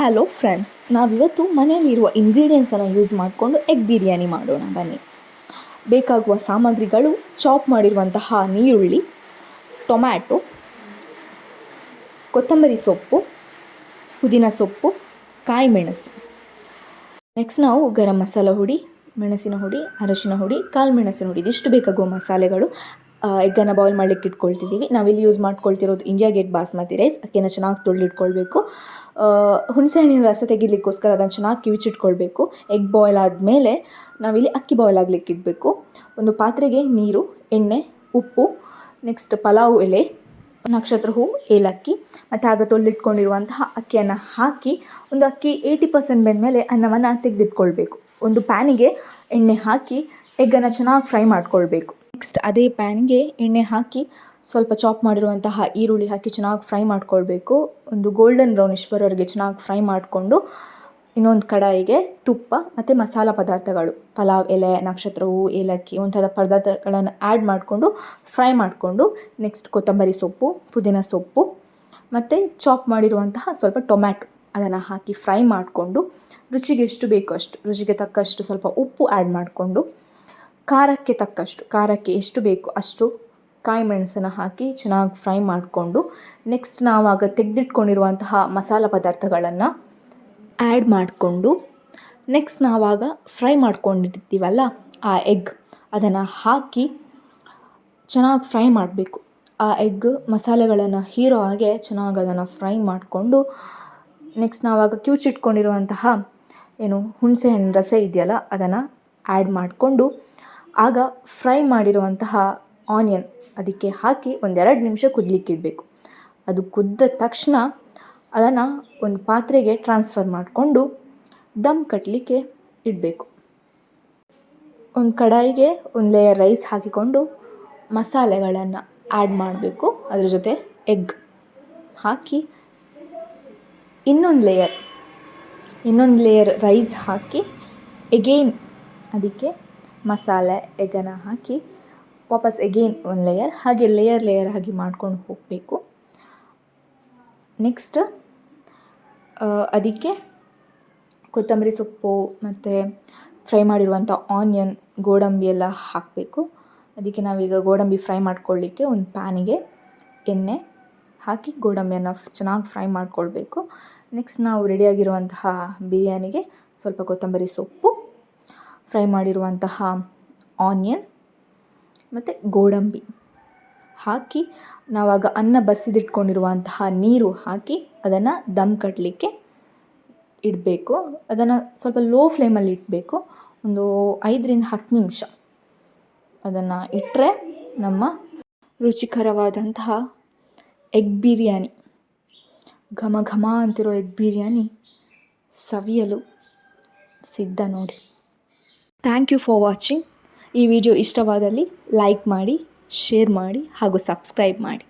Hello friends ನಾವಿವತ್ತು ಮನೆಯಲ್ಲಿರುವ ಇಂಗ್ರೀಡಿಯೆಂಟ್ಸನ್ನು ಯೂಸ್ ಮಾಡಿಕೊಂಡು ಎಗ್ ಬಿರಿಯಾನಿ ಮಾಡೋಣ. ಬನ್ನಿ. ಬೇಕಾಗುವ ಸಾಮಗ್ರಿಗಳು ಚಾಪ್ ಮಾಡಿರುವಂತಹ ನೀರುಳ್ಳಿ ಟೊಮ್ಯಾಟೊ ಕೊತ್ತಂಬರಿ ಸೊಪ್ಪು, ಪುದೀನ ಸೊಪ್ಪು ಕಾಯಿ ಮೆಣಸು ನೆಕ್ಸ್ಟ್ ನಾವು ಗರಂ ಮಸಾಲ ಹುಡಿ, ಮೆಣಸಿನ ಹುಡಿ, ಅರಶಿನ ಹುಡಿ ಕಾಳು ಮೆಣಸಿನ ಹುಡಿ. ಇದಿಷ್ಟು ಬೇಕಾಗುವ ಮಸಾಲೆಗಳು. ಎಗ್ಗನ್ನು ಬಾಯ್ಲ್ ಮಾಡಲಿಕ್ಕೆ ಇಟ್ಕೊಳ್ತಿದ್ದೀವಿ. ನಾವಿಲ್ಲಿ ಯೂಸ್ ಮಾಡ್ಕೊಳ್ತಿರೋದು ಇಂಡಿಯಾ ಗೇಟ್ ಬಾಸ್ಮತಿ ರೈಸ್ ಅಕ್ಕಿನ ಚೆನ್ನಾಗಿ ತೊಳೆದಿಟ್ಕೊಳ್ಬೇಕು. ಹುಣಸೆಹಣ್ಣಿನ ರಸ ತೆಗಿಲಿಕ್ಕೋಸ್ಕರ ಅದನ್ನು ಚೆನ್ನಾಗಿ ಕಿವಿಚಿಟ್ಕೊಳ್ಬೇಕು. ಎಗ್ ಬಾಯ್ಲ್ ಆದಮೇಲೆ ನಾವಿಲ್ಲಿ ಅಕ್ಕಿ ಬಾಯ್ಲ್ ಆಗಲಿಕ್ಕೆ ಇಡಬೇಕು. ಒಂದು ಪಾತ್ರೆಗೆ ನೀರು, ಎಣ್ಣೆ, ಉಪ್ಪು ನೆಕ್ಸ್ಟ್ ಪಲಾವ್ ಎಲೆ, ನಕ್ಷತ್ರ ಹೂವು, ಏಲಕ್ಕಿ, ಮತ್ತು ಆಗ ತೊಳೆದಿಟ್ಕೊಂಡಿರುವಂತಹ ಅಕ್ಕಿಯನ್ನು ಹಾಕಿ ಒಂದು ಅಕ್ಕಿ ಏಯ್ಟಿ ಪರ್ಸೆಂಟ್ ಬೆಂದಮೇಲೆ ಅನ್ನವನ್ನು ತೆಗೆದಿಟ್ಕೊಳ್ಬೇಕು. ಒಂದು ಪ್ಯಾನಿಗೆ ಎಣ್ಣೆ ಹಾಕಿ ಎಗ್ಗನ್ನು ಚೆನ್ನಾಗಿ ಫ್ರೈ ಮಾಡ್ಕೊಳ್ಬೇಕು. ನೆಕ್ಸ್ಟ್ ಅದೇ ಪ್ಯಾನ್ಗೆ ಎಣ್ಣೆ ಹಾಕಿ ಸ್ವಲ್ಪ ಚಾಪ್ ಮಾಡಿರುವಂತಹ ಈರುಳ್ಳಿ ಹಾಕಿ ಚೆನ್ನಾಗಿ ಫ್ರೈ ಮಾಡ್ಕೊಳ್ಬೇಕು. ಒಂದು ಗೋಲ್ಡನ್ ಬ್ರೌನಿಷ್ ಬರೋವರೆಗೆ ಚೆನ್ನಾಗಿ ಫ್ರೈ ಮಾಡಿಕೊಂಡು ಇನ್ನೊಂದು ಕಡಾಯಿಗೆ ತುಪ್ಪ ಮತ್ತು ಮಸಾಲ ಪದಾರ್ಥಗಳು. ಪಲಾವ್, ಎಲೆ, ನಕ್ಷತ್ರ ಹೂವು ಏಲಕ್ಕಿ ಒಂಥರ ಪದಾರ್ಥಗಳನ್ನು ಆ್ಯಡ್ ಮಾಡಿಕೊಂಡು ಫ್ರೈ ಮಾಡಿಕೊಂಡು ನೆಕ್ಸ್ಟ್ ಕೊತ್ತಂಬರಿ ಸೊಪ್ಪು, ಪುದೀನ ಸೊಪ್ಪು ಮತ್ತು ಚಾಪ್ ಮಾಡಿರುವಂತಹ ಸ್ವಲ್ಪ ಟೊಮ್ಯಾಟೊ ಅದನ್ನು ಹಾಕಿ ಫ್ರೈ ಮಾಡಿಕೊಂಡು ರುಚಿಗೆ ಎಷ್ಟು ಬೇಕೋ ಅಷ್ಟು, ರುಚಿಗೆ ತಕ್ಕಷ್ಟು ಸ್ವಲ್ಪ ಉಪ್ಪು ಆ್ಯಡ್ ಮಾಡಿಕೊಂಡು ಖಾರಕ್ಕೆ ತಕ್ಕಷ್ಟು, ಖಾರಕ್ಕೆ ಎಷ್ಟು ಬೇಕು ಅಷ್ಟು ಕಾಯಿ ಮೆಣಸನ್ನು ಹಾಕಿ ಚೆನ್ನಾಗಿ ಫ್ರೈ ಮಾಡಿಕೊಂಡು ನೆಕ್ಸ್ಟ್ ನಾವಾಗ ತೆಗೆದಿಟ್ಕೊಂಡಿರುವಂತಹ ಮಸಾಲ ಪದಾರ್ಥಗಳನ್ನು ಆ್ಯಡ್ ಮಾಡಿಕೊಂಡು ನೆಕ್ಸ್ಟ್ ನಾವಾಗ ಫ್ರೈ ಮಾಡ್ಕೊಂಡಿರ್ತೀವಲ್ಲ ಆ ಎಗ್ ಅದನ್ನು ಹಾಕಿ ಚೆನ್ನಾಗಿ ಫ್ರೈ ಮಾಡಬೇಕು. ಆ ಎಗ್ ಮಸಾಲೆಗಳನ್ನು ಹೀರೋ ಹಾಗೆ ಚೆನ್ನಾಗಿ ಅದನ್ನು ಫ್ರೈ ಮಾಡಿಕೊಂಡು ನೆಕ್ಸ್ಟ್ ನಾವಾಗ ಕ್ಯೂಚಿಟ್ಕೊಂಡಿರುವಂತಹ ಏನು ಹುಣಸೆಹಣ್ಣು ರಸ ಇದೆಯಲ್ಲ ಅದನ್ನು ಆ್ಯಡ್ ಮಾಡಿಕೊಂಡು ಆಗ ಫ್ರೈ ಮಾಡಿರುವಂತಹ ಆನಿಯನ್ ಅದಕ್ಕೆ ಹಾಕಿ ಒಂದೆರಡು ನಿಮಿಷ ಕುದಲಿಕ್ಕಿಡಬೇಕು ಅದು ಕುದ್ದ ತಕ್ಷಣ ಅದನ್ನು ಒಂದು ಪಾತ್ರೆಗೆ ಟ್ರಾನ್ಸ್ಫರ್ ಮಾಡಿಕೊಂಡು ದಮ್ ಕಟ್ಟಲಿಕ್ಕೆ ಇಡಬೇಕು. ಒಂದು ಕಡಾಯಿಗೆ ಒಂದು ಲೇಯರ್ ರೈಸ್ ಹಾಕಿಕೊಂಡು ಮಸಾಲೆಗಳನ್ನು ಆ್ಯಡ್ ಮಾಡಬೇಕು. ಅದ್ರ ಜೊತೆ ಎಗ್ ಹಾಕಿ ಇನ್ನೊಂದು ಲೇಯರ್ ಇನ್ನೊಂದು ಲೇಯರ್ ರೈಸ್ ಹಾಕಿ ಎಗೇನ್ ಅದಕ್ಕೆ ಮಸಾಲೆ ಎಗ್ಗನ್ನು ಹಾಕಿ ವಾಪಸ್ ಎಗೇನ್ ಒಂದು ಲೇಯರ್ ಹಾಗೆ ಲೇಯರ್ ಲೇಯರ್ ಆಗಿ ಮಾಡ್ಕೊಂಡು ಹೋಗಬೇಕು. ನೆಕ್ಸ್ಟ್ ಅದಕ್ಕೆ ಕೊತ್ತಂಬರಿ ಸೊಪ್ಪು ಮತ್ತು ಫ್ರೈ ಮಾಡಿರುವಂಥ ಆನಿಯನ್ ಗೋಡಂಬಿ ಎಲ್ಲ ಹಾಕಬೇಕು. ಅದಕ್ಕೆ ನಾವೀಗ ಗೋಡಂಬಿ ಫ್ರೈ ಮಾಡ್ಕೊಳ್ಳಿಕ್ಕೆ ಒಂದು ಪ್ಯಾನಿಗೆ ಎಣ್ಣೆ ಹಾಕಿ ಗೋಡಂಬಿಯನ್ನು ಚೆನ್ನಾಗಿ ಫ್ರೈ ಮಾಡಿಕೊಳ್ಬೇಕು. ನೆಕ್ಸ್ಟ್ ನಾವು ರೆಡಿಯಾಗಿರುವಂತಹ ಬಿರಿಯಾನಿಗೆ ಸ್ವಲ್ಪ ಕೊತ್ತಂಬರಿ ಸೊಪ್ಪು. ಫ್ರೈ ಮಾಡಿರುವಂತಹ ಆನಿಯನ್ ಮತ್ತು ಗೋಡಂಬಿ ಹಾಕಿ ನಾವಾಗ ಅನ್ನ ಬಸಿದಿಟ್ಕೊಂಡಿರುವಂತಹ ನೀರು ಹಾಕಿ ಅದನ್ನು ದಮ್ ಕಟ್ಟಲಿಕ್ಕೆ ಇಡಬೇಕು. ಅದನ್ನು ಸ್ವಲ್ಪ ಲೋ ಫ್ಲೇಮಲ್ಲಿ ಇಡಬೇಕು ಒಂದು ಐದರಿಂದ ಹತ್ತು ನಿಮಿಷ ಅದನ್ನು ಇಟ್ಟರೆ ನಮ್ಮ ರುಚಿಕರವಾದಂತಹ ಎಗ್ ಬಿರಿಯಾನಿ, ಘಮ ಘಮ ಅಂತಿರೋ ಎಗ್ ಬಿರಿಯಾನಿ ಸವಿಯಲು ಸಿದ್ಧ ನೋಡಿ. ಥ್ಯಾಂಕ್ ಯು ಫಾರ್ ವಾಚಿಂಗ್ ಈ ವಿಡಿಯೋ ಇಷ್ಟವಾದಲ್ಲಿ ಲೈಕ್ ಮಾಡಿ ಶೇರ್ ಮಾಡಿ ಹಾಗೂ ಸಬ್ಸ್ಕ್ರೈಬ್ ಮಾಡಿ.